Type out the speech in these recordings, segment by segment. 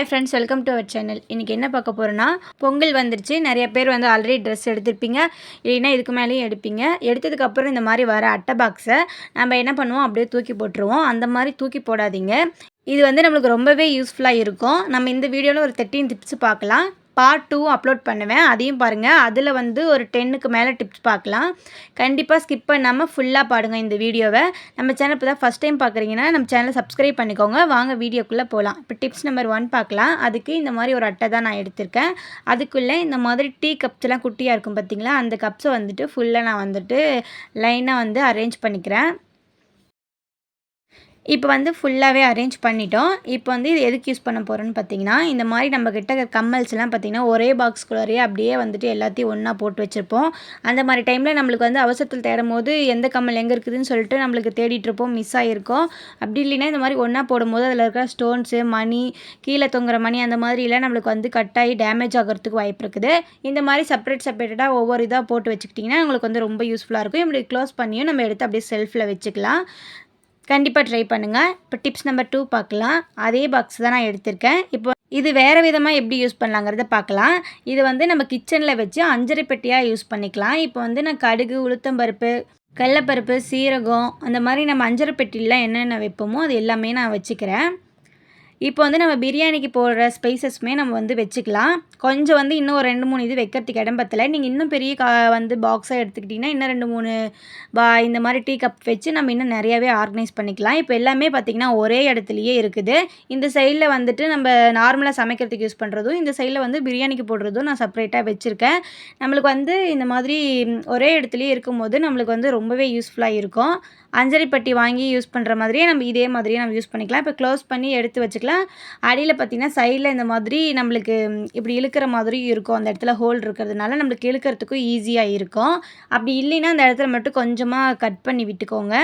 Hi friends welcome to our channel இன்றைக்கி என்ன பார்க்க போகிறோன்னா பொங்கல் வந்துருச்சு. நிறைய பேர் வந்து ஆல்ரெடி ட்ரெஸ் எடுத்திருப்பீங்க. இல்லைன்னா இதுக்கு மேலேயும் எடுப்பீங்க. எடுத்ததுக்கப்புறம் இந்த மாதிரி வர அட்டை பாக்ஸை நம்ம என்ன பண்ணுவோம்? அப்படியே தூக்கி போட்டுருவோம். அந்த மாதிரி தூக்கி போடாதீங்க. இது வந்து நம்மளுக்கு ரொம்பவே யூஸ்ஃபுல்லாக இருக்கும். நம்ம இந்த வீடியோவில் ஒரு தேர்ட்டின் டிப்ஸ் பார்க்கலாம். பார்ட் டூ அப்லோட் பண்ணுவேன். அதையும் பாருங்கள் அதில் வந்து ஒரு டென்னுக்கு மேலே டிப்ஸ் பார்க்கலாம். கண்டிப்பாக ஸ்கிப் பண்ணாமல் ஃபுல்லாக பாடுங்க இந்த வீடியோவை நம்ம சேனல் இப்போ தான் ஃபஸ்ட் டைம் பார்க்குறீங்கன்னா நம்ம சேனலை சப்ஸ்கிரைப் பண்ணிக்கோங்க. வாங்க வீடியோக்குள்ளே போகலாம் இப்போ டிப்ஸ் நம்பர் ஒன் பார்க்கலாம். அதுக்கு இந்த மாதிரி ஒரு அட்டை தான் நான் எடுத்திருக்கேன். அதுக்குள்ளே இந்த மாதிரி டீ கப்ஸ்லாம் குட்டியாக இருக்கும் பார்த்தீங்களா அந்த கப்ஸை வந்துட்டு ஃபுல்லாக நான் வந்துட்டு லைனாக வந்து அரேஞ்ச் பண்ணிக்கிறேன். இப்போ வந்து ஃபுல்லாகவே அரேஞ்ச் பண்ணிட்டோம். இப்போ வந்து இது எதுக்கு யூஸ் பண்ண போகிறோன்னு பார்த்தீங்கன்னா இந்த மாதிரி நம்ம கிட்ட கம்மல்ஸ்லாம் பார்த்திங்கன்னா ஒரே பாக்ஸ்குள்ளாரையே அப்படியே வந்துட்டு எல்லாத்தையும் ஒன்றா போட்டு வச்சுருப்போம். அந்த மாதிரி டைமில் நம்மளுக்கு வந்து அவசரத்தில் தேடும் போது எந்த கம்மல் எங்கே இருக்குதுன்னு சொல்லிட்டு நம்மளுக்கு தேடிட்டுருப்போம் மிஸ் ஆகிருக்கும் அப்படி இல்லைன்னா இந்த மாதிரி ஒன்றா போடும்போது அதில் இருக்கிற ஸ்டோன்ஸு மணி கீழே தொங்குற மணி அந்த மாதிரிலாம் நம்மளுக்கு வந்து கட்டாகி டேமேஜ் ஆகிறதுக்கு வாய்ப்பு இருக்குது. இந்த மாதிரி செப்பரேட் செப்பரேட்டாக ஒவ்வொரு இதாக போட்டு வச்சுக்கிட்டிங்கன்னா உங்களுக்கு வந்து ரொம்ப யூஸ்ஃபுல்லாக இருக்கும். இப்படி க்ளோஸ் பண்ணியும் நம்ம எடுத்து அப்படியே செல்ஃபில் வச்சுக்கலாம். கண்டிப்பாக ட்ரை பண்ணுங்கள் இப்போ டிப்ஸ் நம்பர் டூ பார்க்கலாம். அதே பாக்ஸ் தான் நான் எடுத்திருக்கேன். இப்போ இது வேறு விதமாக எப்படி யூஸ் பண்ணலாங்கிறத பார்க்கலாம். இது வந்து நம்ம கிச்சனில் வச்சு அஞ்சரை பெட்டியாக யூஸ் பண்ணிக்கலாம். இப்போ வந்து நான் கடுகு உளுத்தம்பருப்பு கடலப்பருப்பு சீரகம் அந்த மாதிரி நம்ம அஞ்சரை பெட்டிலாம் என்னென்ன வைப்போமோ அது எல்லாமே நான் வச்சுக்கிறேன். இப்போ வந்து நம்ம பிரியாணிக்கு போடுற ஸ்பைசஸ்மே நம்ம வந்து வச்சுக்கலாம். கொஞ்சம் வந்து இன்னும் ஒரு ரெண்டு மூணு இது வைக்கிறதுக்கு இடம் பத்தலை. நீங்கள் இன்னும் பெரிய கா வந்து பாக்ஸாக எடுத்துக்கிட்டிங்கன்னா இன்னும் ரெண்டு மூணு பா இந்த மாதிரி டீ கப் வச்சு நம்ம இன்னும் நிறையாவே ஆர்கனைஸ் பண்ணிக்கலாம். இப்போ எல்லாமே பார்த்திங்கன்னா ஒரே இடத்துலையே இருக்குது. இந்த சைடில் வந்துட்டு நம்ம நார்மலாக சமைக்கிறதுக்கு யூஸ் பண்ணுறதும் இந்த சைடில் வந்து பிரியாணிக்கு போடுறதும் நான் செப்பரேட்டாக வச்சுருக்கேன். நம்மளுக்கு வந்து இந்த மாதிரி ஒரே இடத்துலையே இருக்கும்போது நம்மளுக்கு வந்து ரொம்பவே யூஸ்ஃபுல்லாக இருக்கும். அஞ்சரி பட்டி வாங்கி யூஸ் பண்ணுற மாதிரியே நம்ம இதே மாதிரியே நம்ம யூஸ் பண்ணிக்கலாம். இப்போ க்ளோஸ் பண்ணி எடுத்து வச்சுக்கலாம். அடியில் பார்த்திங்கன்னா சைடில் இந்த மாதிரி நம்மளுக்கு இப்படி இழுக்கிற மாதிரியும் இருக்கும். அந்த இடத்துல ஹோல் இருக்கிறதுனால நம்மளுக்கு இழுக்கிறதுக்கும் ஈஸியாக இருக்கும். அப்படி இல்லைன்னா அந்த இடத்துல மட்டும் கொஞ்சமாக கட் பண்ணி விட்டுக்கோங்க.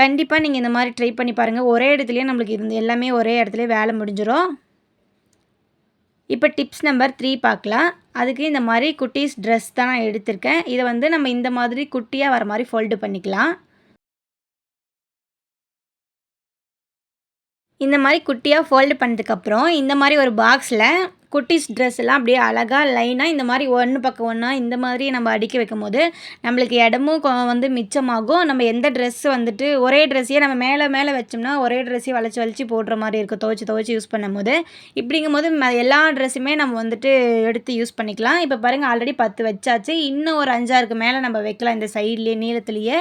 கண்டிப்பாக நீங்கள் இந்த மாதிரி ட்ரை பண்ணி பாருங்கள் ஒரே இடத்துலையே நம்மளுக்கு இருந்து எல்லாமே ஒரே இடத்துல வேலை முடிஞ்சிடும் இப்போ டிப்ஸ் நம்பர் த்ரீ பார்க்கலாம். அதுக்கு இந்த மாதிரி குட்டீஸ் ட்ரெஸ் தான் நான் எடுத்திருக்கேன். இதை வந்து நம்ம இந்த மாதிரி குட்டியாக வர மாதிரி ஃபோல்டு பண்ணிக்கலாம். இந்த மாதிரி குட்டியாக ஃபோல்டு பண்ணதுக்கப்புறம் இந்த மாதிரி ஒரு பாக்ஸில் குட்டிஸ் ட்ரெஸ் எல்லாம் அப்படியே அழகாக லைனாக இந்த மாதிரி ஒன்று பக்கம் ஒன்றா இந்த மாதிரி நம்ம அடுக்கி வைக்கும் போது நம்மளுக்கு இடமும் வந்து மிச்சமாகும். நம்ம எந்த ட்ரெஸ் வந்துட்டு ஒரே ட்ரெஸ்ஸையே நம்ம மேலே மேலே வச்சோம்னா ஒரே ட்ரெஸ்ஸையும் வளைச்சி வளைச்சி போடுற மாதிரி இருக்கும். துவச்சி துவச்சி யூஸ் பண்ணும் போது இப்படிங்கும் போது எல்லா ட்ரெஸ்ஸுமே நம்ம வந்துட்டு எடுத்து யூஸ் பண்ணிக்கலாம். இப்போ பாருங்கள் ஆல்ரெடி பத்து வச்சாச்சு. இன்னும் ஒரு அஞ்சாருக்கு மேலே நம்ம வைக்கலாம். இந்த சைட்லேயே நீளத்துலேயே.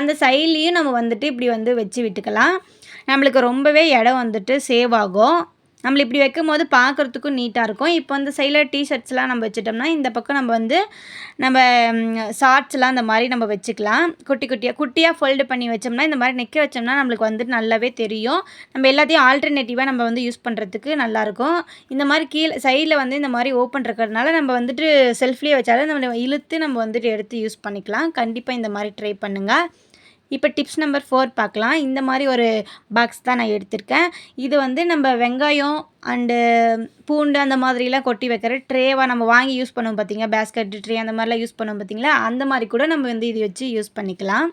அந்த சைட்லேயும் நம்ம வந்துட்டு இப்படி வந்து வச்சு விட்டுக்கலாம். நம்மளுக்கு ரொம்பவே இடம் வந்துட்டு சேவ் ஆகும். நம்மள இப்படி வைக்கும் போது பார்க்குறதுக்கும் நீட்டாக இருக்கும். இப்போ இந்த சைடில் டிஷர்ட்ஸ்லாம் நம்ம வச்சுட்டோம்னா இந்த பக்கம் நம்ம வந்து நம்ம ஷார்ட்ஸ்லாம் அந்த மாதிரி நம்ம வச்சுக்கலாம். குட்டி குட்டியாக குட்டியாக ஃபோல்டு பண்ணி வச்சோம்னா இந்த மாதிரி நிற்க வச்சோம்னா நம்மளுக்கு வந்துட்டு நல்லாவே தெரியும். நம்ம எல்லாத்தையும் ஆல்டர்னேட்டிவாக நம்ம வந்து யூஸ் பண்ணுறதுக்கு நல்லாயிருக்கும் இந்த மாதிரி கீழே சைடில் வந்து இந்த மாதிரி ஓப்பன் இருக்கிறதுனால நம்ம வந்துட்டு செல்ஃப்லேயே வச்சாலும் நம்ம இழுத்து நம்ம வந்துட்டு எடுத்து யூஸ் பண்ணிக்கலாம். கண்டிப்பாக இந்த மாதிரி ட்ரை பண்ணுங்கள் இப்போ டிப்ஸ் நம்பர் ஃபோர் பார்க்கலாம். இந்த மாதிரி ஒரு பாக்ஸ் தான் நான் எடுத்திருக்கேன். இது வந்து நம்ம வெங்காயம் அண்டு பூண்டு அந்த மாதிரிலாம் கொட்டி வைக்கிற ட்ரேவாக நம்ம வாங்கி யூஸ் பண்ணுவோம் பார்த்தீங்க பேஸ்கெட் ட்ரே அந்த மாதிரிலாம் யூஸ் பண்ணுவோம் பார்த்தீங்களா? அந்த மாதிரி கூட நம்ம வந்து இது வச்சு யூஸ் பண்ணிக்கலாம்.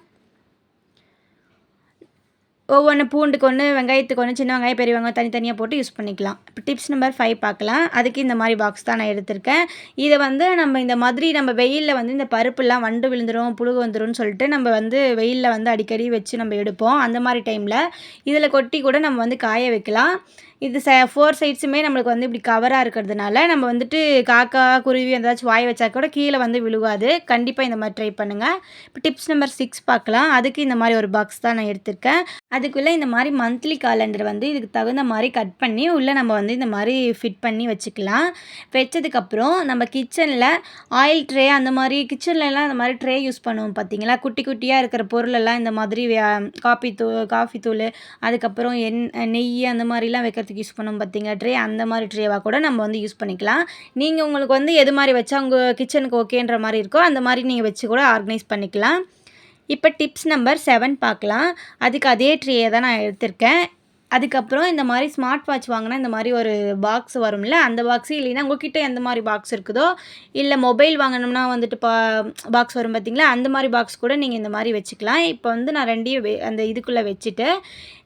ஒவ்வொன்று பூண்டுக்கு ஒன்று வெங்காயத்துக்கு ஒன்று சின்ன வெங்காயம் பெரிய வெங்காயம் தனித்தனியாக போட்டு யூஸ் பண்ணிக்கலாம். இப்போ டிப்ஸ் நம்பர் ஃபைவ் பார்க்கலாம். அதுக்கு இந்த மாதிரி பாக்ஸ் தான் நான் எடுத்திருக்கேன். இதை வந்து நம்ம இந்த மாதிரி நம்ம வெயிலில் வந்து இந்த பருப்புலாம் வண்டு விழுந்துடும் புழுகு வந்துடும் சொல்லிட்டு நம்ம வந்து வெயிலில் வந்து அடிக்கடி வச்சு நம்ம எடுப்போம். அந்த மாதிரி டைமில் இதில் கொட்டி கூட நம்ம வந்து காய வைக்கலாம். இது ச ஃபோர் சைட்ஸுமே நம்மளுக்கு வந்து இப்படி கவராக இருக்கிறதுனால நம்ம வந்துட்டு காக்கா குருவி ஏதாச்சும் வாய் வச்சா கூட கீழே வந்து விழுகாது. கண்டிப்பாக இந்த மாதிரி ட்ரை பண்ணுங்கள் இப்போ டிப்ஸ் நம்பர் சிக்ஸ் பார்க்கலாம். அதுக்கு இந்த மாதிரி ஒரு பாக்ஸ் தான் நான் எடுத்திருக்கேன். அதுக்குள்ளே இந்த மாதிரி மந்த்லி காலண்டர் வந்து இதுக்கு தகுந்த மாதிரி கட் பண்ணி உள்ளே நம்ம வந்து இந்த மாதிரி ஃபிட் பண்ணி வச்சுக்கலாம். வச்சதுக்கப்புறம் நம்ம கிச்சனில் ஆயில் ட்ரே அந்த மாதிரி கிச்சன்லலாம் இந்த மாதிரி ட்ரே யூஸ் பண்ணுவோம் பார்த்தீங்களா குட்டி குட்டியாக இருக்கிற பொருளெல்லாம் இந்த மாதிரி காப்பி தூ காஃபி தூள் அதுக்கப்புறம் எண் நெய் அந்த மாதிரிலாம் வைக்கிற வைக்கிறதுக்கு யூஸ் பண்ணும் பார்த்தீங்க ட்ரே அந்த மாதிரி ட்ரேவாக கூட நம்ம வந்து யூஸ் பண்ணிக்கலாம். நீங்கள் உங்களுக்கு வந்து எது மாதிரி வச்சா உங்கள் கிச்சனுக்கு ஓகேன்ற மாதிரி இருக்கோ அந்த மாதிரி நீங்கள் வச்சு கூட ஆர்கனைஸ் பண்ணிக்கலாம். இப்போ டிப்ஸ் நம்பர் செவன் பார்க்கலாம். அதுக்கு அதே ட்ரேயை தான் நான் எடுத்திருக்கேன். அதுக்கப்புறம் இந்த மாதிரி ஸ்மார்ட் வாட்ச் வாங்கினா இந்த மாதிரி ஒரு பாக்ஸ் வரும்ல அந்த பாக்ஸு இல்லைன்னா உங்ககிட்ட எந்த மாதிரி பாக்ஸ் இருக்குதோ இல்லை மொபைல் வாங்கினோம்னா வந்துட்டு பா பாக்ஸ் வரும் பார்த்தீங்களா அந்த மாதிரி பாக்ஸ் கூட நீங்கள் இந்த மாதிரி வச்சுக்கலாம். இப்போ வந்து நான் ரெண்டையும் வெ அந்த இதுக்குள்ளே வச்சுட்டு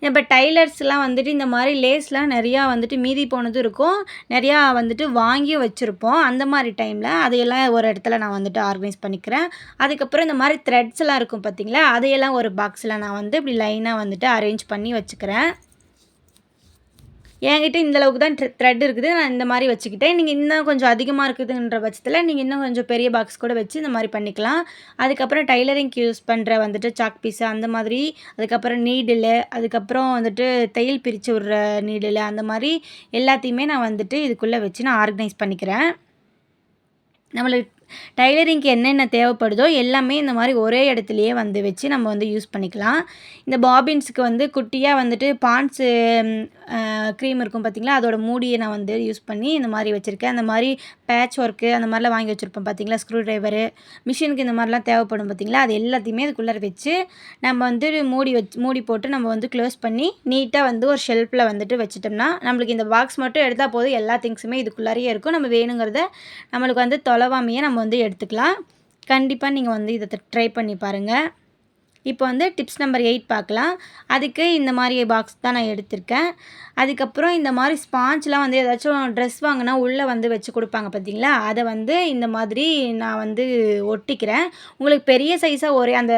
இப்போ டைலர்ஸ்லாம் வந்துட்டு இந்த மாதிரி லேஸ்லாம் நிறையா வந்துட்டு மீதி போனதும் இருக்கும். நிறையா வந்துட்டு வாங்கி வச்சுருப்போம். அந்த மாதிரி டைமில் அதையெல்லாம் ஒரு இடத்துல நான் வந்துட்டு ஆர்கனைஸ் பண்ணிக்கிறேன். அதுக்கப்புறம் இந்த மாதிரி த்ரெட்ஸ் எல்லாம் இருக்கும் பார்த்தீங்களா அதையெல்லாம் ஒரு பாக்ஸில் நான் வந்து இப்படி லைனாக வந்துட்டு அரேஞ்ச் பண்ணி வச்சுக்கிறேன். என்கிட்ட இந்தளவுக்கு தான் த்ரெட் இருக்குது. நான் இந்த மாதிரி வச்சுக்கிட்டேன். நீங்கள் இன்னும் கொஞ்சம் அதிகமாக இருக்குதுன்ற பட்சத்தில் நீங்கள் இன்னும் கொஞ்சம் பெரிய பாக்ஸ் கூட வச்சு இந்த மாதிரி பண்ணிக்கலாம். அதுக்கப்புறம் டைலரிங்க்கு யூஸ் பண்ணுற வந்துட்டு சாக் பீஸு அந்த மாதிரி. அதுக்கப்புறம் நீடில் அதுக்கப்புறம் வந்துட்டு தையல் பிரித்து விட்ற நீடில் அந்த மாதிரி எல்லாத்தையுமே நான் வந்துட்டு இதுக்குள்ளே வச்சு நான் ஆர்கனைஸ் பண்ணிக்கிறேன். நம்மளுக்கு டைலரிங்க்கு என்னென்ன தேவைப்படுதோ எல்லாமே இந்த மாதிரி ஒரே இடத்துலையே வந்து வச்சு நம்ம வந்து யூஸ் பண்ணிக்கலாம். இந்த பாபின்ஸுக்கு வந்து குட்டியாக வந்துட்டு பான்ஸு க்ரீம் இருக்கும் பார்த்திங்களா அதோட மூடியை நான் வந்து யூஸ் பண்ணி இந்த மாதிரி வச்சுருக்கேன். அந்த மாதிரி பேட்ச் ஒர்க்கு அந்த மாதிரிலாம் வாங்கி வச்சுருப்போம் பார்த்திங்களா ஸ்க்ரூ ட்ரைவரு மிஷினுக்கு இந்த மாதிரிலாம் தேவைப்படும் பார்த்திங்களா அது எல்லாத்தையுமே அதுக்குள்ளே வச்சு நம்ம வந்து மூடி வச்சு மூடி போட்டு நம்ம வந்து க்ளோஸ் பண்ணி நீட்டாக வந்து ஒரு ஷெல்ஃபில் வந்துட்டு வச்சுட்டோம்னா நம்மளுக்கு இந்த பாக்ஸ் மட்டும் எடுத்தால் போதும். எல்லா திங்ஸுமே இதுக்குள்ளாரையே இருக்கும். நம்ம வேணுங்கிறத நம்மளுக்கு வந்து தொலைவாமையே நம்ம வந்து எடுத்துக்கலாம். கண்டிப்பாக நீங்கள் வந்து இதை ட்ரை பண்ணி பாருங்கள் இப்போ வந்து டிப்ஸ் நம்பர் எயிட் பார்க்கலாம். அதுக்கு இந்த மாதிரி பாக்ஸ் தான் நான் எடுத்திருக்கேன். அதுக்கப்புறம் இந்த மாதிரி ஸ்பாஞ்ச்லாம் வந்து ஏதாச்சும் ட்ரெஸ் வாங்கினா உள்ளே வந்து வச்சு கொடுப்பாங்க பார்த்தீங்களா? அதை வந்து இந்த மாதிரி நான் வந்து ஒட்டிக்கிறேன். உங்களுக்கு பெரிய சைஸாக ஒரே அந்த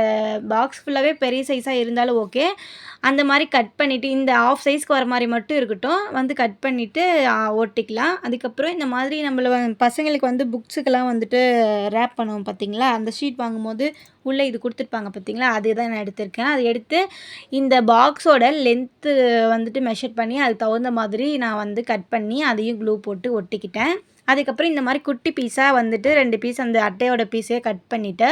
பாக்ஸ் ஃபுல்லாகவே பெரிய சைஸாக இருந்தாலும் ஓகே அந்த மாதிரி கட் பண்ணிவிட்டு இந்த ஆஃப் சைஸ்க்கு வர மாதிரி மட்டும் இருக்கட்டும் வந்து கட் பண்ணிவிட்டு ஒட்டிக்கலாம் அதுக்கப்புறம் இந்த மாதிரி நம்மள பசங்களுக்கு வந்து புக்ஸுக்கெல்லாம் வந்துட்டு ரேப் பண்ணுவோம் பார்த்தீங்களா அந்த ஷீட் வாங்கும்போது உள்ளே இது கொடுத்துருப்பாங்க பார்த்தீங்களா அதுதான் நான் எடுத்திருக்கேன். அதை எடுத்து இந்த பாக்ஸோட லென்த்து வந்துட்டு மெஷர் பண்ணி அதுக்கு தகுந்த மாதிரி நான் வந்து கட் பண்ணி அதையும் க்ளூ போட்டு ஒட்டிக்கிட்டேன். அதுக்கப்புறம் இந்த மாதிரி குட்டி பீஸாக வந்துட்டு ரெண்டு பீஸ் அந்த அட்டையோட பீஸே கட் பண்ணிவிட்டு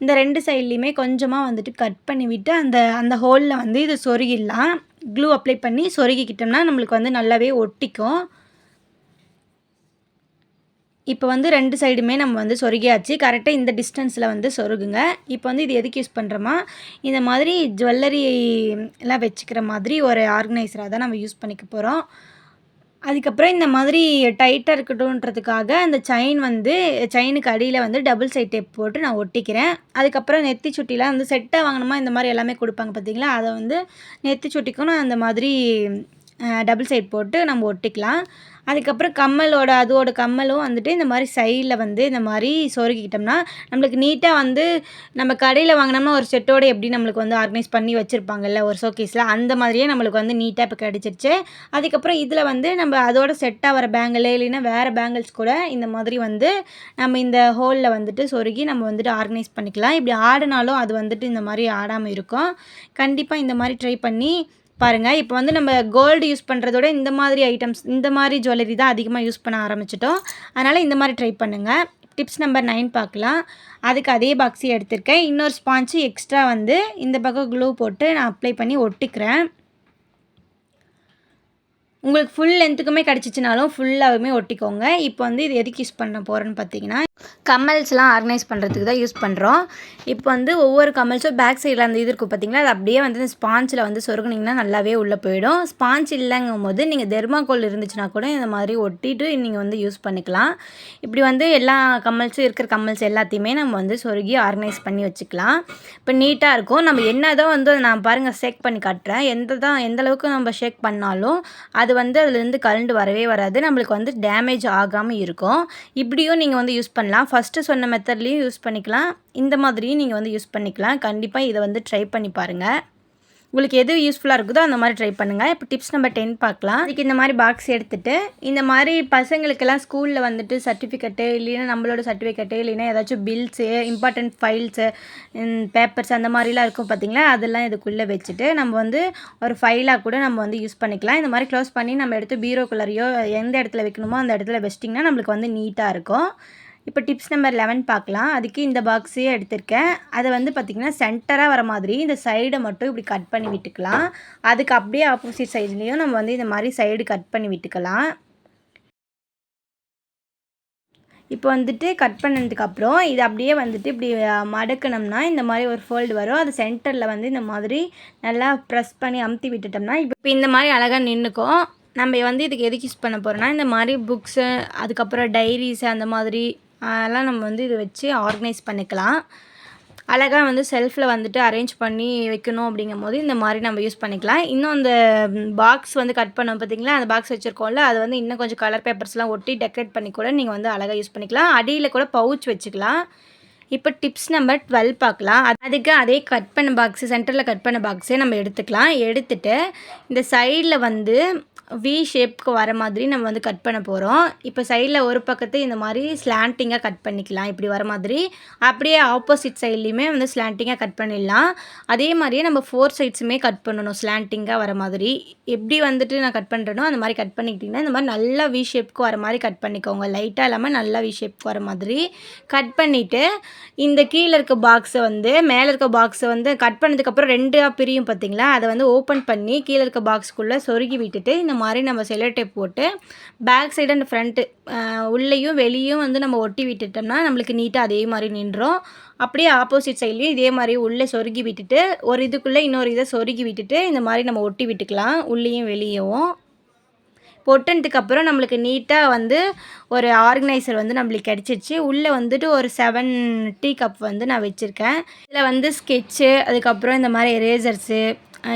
இந்த ரெண்டு சைட்லேயுமே கொஞ்சமாக வந்துட்டு கட் பண்ணி விட்டு அந்த அந்த ஹோலில் வந்து இது சொருகிடலாம். க்ளூ அப்ளை பண்ணி சொருகிக்கிட்டோம்னா நம்மளுக்கு வந்து நல்லாவே ஒட்டிக்கும். இப்போ வந்து ரெண்டு சைடுமே நம்ம வந்து சொருகியாச்சு. கரெக்டாக இந்த டிஸ்டன்ஸில் வந்து சொருகுங்க. இப்போ வந்து இது எதுக்கு யூஸ் பண்ணுறோமா இந்த மாதிரி ஜுவல்லரி எல்லாம் வச்சுக்கிற மாதிரி ஒரு ஆர்கனைசராக தான் நம்ம யூஸ் பண்ணிக்க போகிறோம் அதுக்கப்புறம் இந்த மாதிரி டைட்டாக இருக்கட்டும்ன்றதுக்காக அந்த செயின் வந்து செயினுக்கு அடியில் வந்து டபுள் சைட் டேப் போட்டு நான் ஒட்டிக்கிறேன். அதுக்கப்புறம் நெத்தி சுட்டிலாம் வந்து செட்டாக வாங்கினோமா இந்த மாதிரி எல்லாமே கொடுப்பாங்க பார்த்தீங்களா அதை வந்து நெத்தி சுட்டிக்கும் நான் அந்த மாதிரி டபுள் சைட் போட்டு நம்ம ஒட்டிக்கலாம். அதுக்கப்புறம் கம்மலோட அதோட கம்மலும் வந்துட்டு இந்த மாதிரி சைடில் வந்து இந்த மாதிரி சொருகிக்கிட்டோம்னா நம்மளுக்கு நீட்டாக வந்து நம்ம கடையில் வாங்கினோம்னா ஒரு செட்டோட எப்படி நம்மளுக்கு வந்து ஆர்கனைஸ் பண்ணி வச்சுருப்பாங்கல்ல ஒரு ஷோகேஸில் அந்த மாதிரியே நம்மளுக்கு வந்து நீட்டாக இப்போ கிடச்சிருச்சு. அதுக்கப்புறம் இதில் வந்து நம்ம அதோட செட்டாக வர பேங்கிள் இல்லைன்னா வேறு பேங்கிள்ஸ் கூட இந்த மாதிரி வந்து நம்ம இந்த ஹோலில் வந்துட்டு சொருகி நம்ம வந்துட்டு ஆர்கனைஸ் பண்ணிக்கலாம். இப்படி ஆடினாலும் அது வந்துட்டு இந்த மாதிரி ஆடாமல் இருக்கும். கண்டிப்பாக இந்த மாதிரி ட்ரை பண்ணி பாருங்கள் இப்போ வந்து நம்ம கோல்டு யூஸ் பண்ணுறதோட இந்த மாதிரி ஐட்டம்ஸ் இந்த மாதிரி ஜுவல்லரி தான் அதிகமாக யூஸ் பண்ண ஆரம்பிச்சிட்டோம். அதனால் இந்த மாதிரி ட்ரை பண்ணுங்கள் டிப்ஸ் நம்பர் நைன் பார்க்கலாம். அதுக்கு அதே பாக்ஸையும் எடுத்திருக்கேன். இன்னொரு ஸ்பாஞ்சு எக்ஸ்ட்ரா வந்து இந்த பக்கம் க்ளூ போட்டு நான் அப்ளை பண்ணி ஒட்டிக்கிறேன். உங்களுக்கு ஃபுல் லென்த்துக்குமே கிடச்சிச்சினாலும் ஃபுல்லாகவுமே ஒட்டிக்கோங்க. இப்போ வந்து இது எதுக்கு யூஸ் பண்ண போகிறேன்னு பார்த்தீங்கன்னா கம்மல்ஸ்லாம் ஆர்கனைஸ் பண்ணுறதுக்கு தான் யூஸ் பண்ணுறோம் இப்போ வந்து ஒவ்வொரு கம்மல்ஸும் பேக் சைடில் அந்த இது இருக்கும் பார்த்திங்களா அது அப்படியே வந்து இந்த ஸ்பாஞ்சில் வந்து சொருகுனிங்கன்னா நல்லாவே உள்ளே போயிடும். ஸ்பாஞ்ச் இல்லைங்கும் போது நீங்கள் தெர்மாக்கோல் இருந்துச்சுன்னா கூட இந்த மாதிரி ஒட்டிட்டு நீங்கள் வந்து யூஸ் பண்ணிக்கலாம். இப்படி வந்து எல்லா கம்மல்ஸும் இருக்கிற கம்மல்ஸ் எல்லாத்தையுமே நம்ம வந்து சொருகி ஆர்கனைஸ் பண்ணி வச்சுக்கலாம். இப்போ நீட்டாக இருக்கும். நம்ம என்ன தான் வந்து நான் பாருங்கள் ஷேக் பண்ணி காட்டுறேன். எந்த தான் எந்த அளவுக்கு நம்ம ஷேக் பண்ணாலும் அது வந்து அதுலேருந்து கலண்டு வரவே வராது. நம்மளுக்கு வந்து டேமேஜ் ஆகாமல் இருக்கும். இப்படியும் நீங்கள் வந்து யூஸ் பண்ணலாம். ஃபஸ்ட்டு சொன்ன மெத்தட்லேயும் யூஸ் பண்ணிக்கலாம். இந்த மாதிரியும் நீங்கள் வந்து யூஸ் பண்ணிக்கலாம். கண்டிப்பாக இதை வந்து ட்ரை பண்ணி பாருங்கள் உங்களுக்கு எது யூஸ்ஃபுல்லாக இருக்குதோ அந்த மாதிரி ட்ரை பண்ணுங்கள் இப்போ டிப்ஸ் நம்பர் டென் பார்க்கலாம். அதுக்கு இந்த மாதிரி பாக்ஸ் எடுத்துகிட்டு இந்த மாதிரி பசங்களுக்கெல்லாம் ஸ்கூலில் வந்துட்டு சர்டிஃபிகேட்டு இல்லைன்னா நம்மளோட சர்டிஃபிகேட்டு இல்லைன்னா ஏதாச்சும் பில்ஸு இம்பார்ட்டண்ட் ஃபைல்ஸு பேப்பர்ஸ் அந்த மாதிரிலாம் இருக்கும் பார்த்தீங்களா? அதெல்லாம் இதுக்குள்ளே வச்சுட்டு நம்ம வந்து ஒரு ஃபைலாக கூட நம்ம வந்து யூஸ் பண்ணிக்கலாம். இந்த மாதிரி க்ளோஸ் பண்ணி நம்ம எடுத்து பீரோக்குள்ளரையோ எந்த இடத்துல வைக்கணுமோ அந்த இடத்துல வச்சிட்டிங்கன்னா நம்மளுக்கு வந்து நீட்டாக இருக்கும். இப்போ டிப்ஸ் நம்பர் லெவன் பார்க்கலாம். அதுக்கு இந்த பாக்ஸையே எடுத்திருக்கேன். அதை வந்து பார்த்திங்கன்னா சென்டராக வர மாதிரி இந்த சைடை மட்டும் இப்படி கட் பண்ணி விட்டுக்கலாம். அதுக்கு அப்படியே ஆப்போசிட் சைட்லேயும் நம்ம வந்து இந்த மாதிரி சைடு கட் பண்ணி விட்டுக்கலாம். இப்போ வந்துட்டு கட் பண்ணதுக்கப்புறம் இது அப்படியே வந்துட்டு இப்படி மடக்கணும்னா இந்த மாதிரி ஒரு ஃபோல்டு வரும். அது சென்டரில் வந்து இந்த மாதிரி நல்லா ப்ரெஸ் பண்ணி அமுத்தி விட்டுட்டோம்னா இப்போ இந்த மாதிரி அழகாக நின்றுக்கும் நம்ம வந்து இதுக்கு எதுக்கு யூஸ் பண்ண போகிறோம்னா இந்த மாதிரி புக்ஸு அதுக்கப்புறம் டைரிஸ் அந்த மாதிரி அதெல்லாம் நம்ம வந்து இதை வச்சு ஆர்கனைஸ் பண்ணிக்கலாம். அழகாக வந்து செல்ஃபில் வந்துட்டு அரேஞ்ச் பண்ணி வைக்கணும் அப்படிங்கும் போது இந்த மாதிரி நம்ம யூஸ் பண்ணிக்கலாம். இன்னும் அந்த பாக்ஸ் வந்து கட் பண்ணோம் பார்த்தீங்களா? அந்த பாக்ஸ் வச்சுருக்கோம்ல அது வந்து இன்னும் கொஞ்சம் கலர் பேப்பர்ஸ்லாம் ஒட்டி டெக்கரேட் பண்ணி கூட நீங்கள் வந்து அழகாக யூஸ் பண்ணிக்கலாம். அடியில் கூட பவுச் வச்சுக்கலாம். இப்போ டிப்ஸ் நம்பர் டுவெல் பார்க்கலாம். அதுக்கு அதே கட் பண்ண பாக்ஸு சென்டரில் கட் பண்ண பாக்ஸே நம்ம எடுத்துக்கலாம். எடுத்துட்டு இந்த சைடில் வந்து வி ஷேப்க்கு வர மாதிரி நம்ம வந்து கட் பண்ண போகிறோம் இப்போ சைடில் ஒரு பக்கத்து இந்த மாதிரி ஸ்லாண்டிங்காக கட் பண்ணிக்கலாம். இப்படி வர மாதிரி அப்படியே ஆப்போசிட் சைட்லேயுமே வந்து ஸ்லாண்டிங்காக கட் பண்ணிடலாம். அதே மாதிரியே நம்ம ஃபோர் சைட்ஸுமே கட் பண்ணணும். ஸ்லாண்டிங்காக வர மாதிரி. எப்படி வந்துட்டு நான் கட் பண்ணுறேனோ அந்த மாதிரி கட் பண்ணிக்கிட்டிங்கன்னா இந்த மாதிரி நல்லா வி ஷேப்க்கு வர மாதிரி கட் பண்ணிக்கோங்க. லைட்டாக இல்லாமல் நல்லா வி ஷேப்க்கு வர மாதிரி கட் பண்ணிவிட்டு இந்த கீழே இருக்க பாக்ஸை வந்து மேலே இருக்க பாக்ஸை வந்து கட் பண்ணதுக்கப்புறம் ரெண்டாக பிரியும் பார்த்தீங்களா அதை வந்து ஓப்பன் பண்ணி கீழே இருக்க பாக்ஸ்க்குள்ளே சொருகி விட்டுட்டு இந்த மாதிரி நம்ம செல்லோ டேப் போட்டு பேக் சைடு அண்ட் ஃப்ரண்ட்டு உள்ளேயும் வெளியும் வந்து நம்ம ஒட்டி விட்டுட்டோம்னா நம்மளுக்கு நீட்டாக அதே மாதிரி நின்றோம். அப்படியே ஆப்போசிட் சைட்லேயும் இதே மாதிரி உள்ளே சொருகி விட்டுட்டு ஒரு இதுக்குள்ளே இன்னொரு இதை சொருகி விட்டுட்டு இந்த மாதிரி நம்ம ஒட்டி விட்டுக்கலாம் உள்ளேயும் வெளியவும். பொட்டுனதுக்கப்புறம் நம்மளுக்கு நீட்டாக வந்து ஒரு ஆர்கனைசர் வந்து நம்மளுக்கு கிடச்சிருச்சு. உள்ளே வந்துட்டு ஒரு செவன் டீ கப் வந்து நான் வச்சுருக்கேன். இதில் வந்து ஸ்கெட்சு அதுக்கப்புறம் இந்த மாதிரி எரேசர்ஸு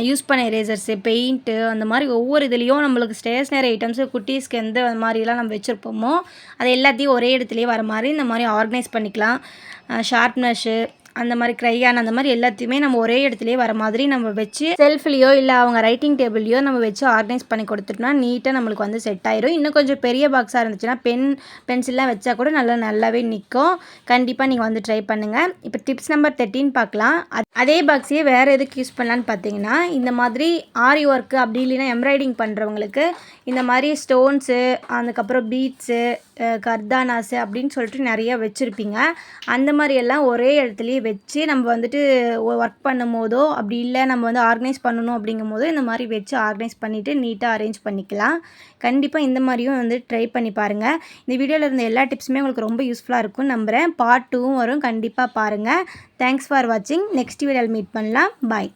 யூஸ் பண்ண எரேசர்ஸு பெயிண்ட்டு அந்த மாதிரி ஒவ்வொரு இதுலேயும் நம்மளுக்கு ஸ்டேஷ்னரி ஐட்டம்ஸு குட்டீஸ்க்கு எந்த மாதிரிலாம் நம்ம வச்சுருப்போமோ அது எல்லாத்தையும் ஒரே இடத்துலையே வர மாதிரி இந்த மாதிரி ஆர்கனைஸ் பண்ணிக்கலாம். ஷார்ப்னர்ஸு அந்த மாதிரி க்ரையான் அந்த மாதிரி எல்லாத்தையுமே நம்ம ஒரே இடத்துலேயே வர மாதிரி நம்ம வச்சு செல்ஃப்லேயோ இல்லை அவங்க ரைட்டிங் டேபிள்லையோ நம்ம வச்சு ஆர்கனைஸ் பண்ணி கொடுத்துட்டோம்னா நீட்டாக நம்மளுக்கு வந்து செட் ஆயிரும். இன்னும் கொஞ்சம் பெரிய பாக்ஸாக இருந்துச்சுன்னா பென் பென்சில்லாம் வச்சா கூட நல்லா நல்லாவே நிற்கும் கண்டிப்பாக நீங்கள் வந்து ட்ரை பண்ணுங்கள் இப்போ டிப்ஸ் நம்பர் தேர்ட்டின் பார்க்கலாம். அதே பாக்ஸையே வேறு எதுக்கு யூஸ் பண்ணலான்னு பார்த்தீங்கன்னா இந்த மாதிரி ஆரி ஒர்க்கு அப்படி இல்லைன்னா எம்ப்ராய்டிங் பண்ணுறவங்களுக்கு இந்த மாதிரி ஸ்டோன்ஸு அதுக்கப்புறம் பீட்ஸு கர்தானாஸு அப்படின்னு சொல்லிட்டு நிறைய வச்சுருப்பீங்க. அந்த மாதிரி எல்லாம் ஒரே இடத்துலையே வச்சு நம்ம வந்துட்டு ஒர்க் பண்ணும் போதோ அப்படி இல்லை நம்ம வந்து ஆர்கனைஸ் பண்ணணும் அப்படிங்கும் போதோ இந்த மாதிரி வச்சு ஆர்கனைஸ் பண்ணிவிட்டு நீட்டாக அரேஞ்ச் பண்ணிக்கலாம். கண்டிப்பாக இந்த மாதிரியும் வந்து ட்ரை பண்ணி பாருங்கள் இந்த வீடியோவில் இருந்த எல்லா டிப்ஸுமே உங்களுக்கு ரொம்ப யூஸ்ஃபுல்லாக இருக்கும்னு நம்புகிறேன் பார்ட் டூவும் வரும். கண்டிப்பாக பாருங்கள் தேங்க்ஸ் ஃபார் வாட்சிங் நெக்ஸ்ட் வீடியோவில் மீட் பண்ணலாம். பாய்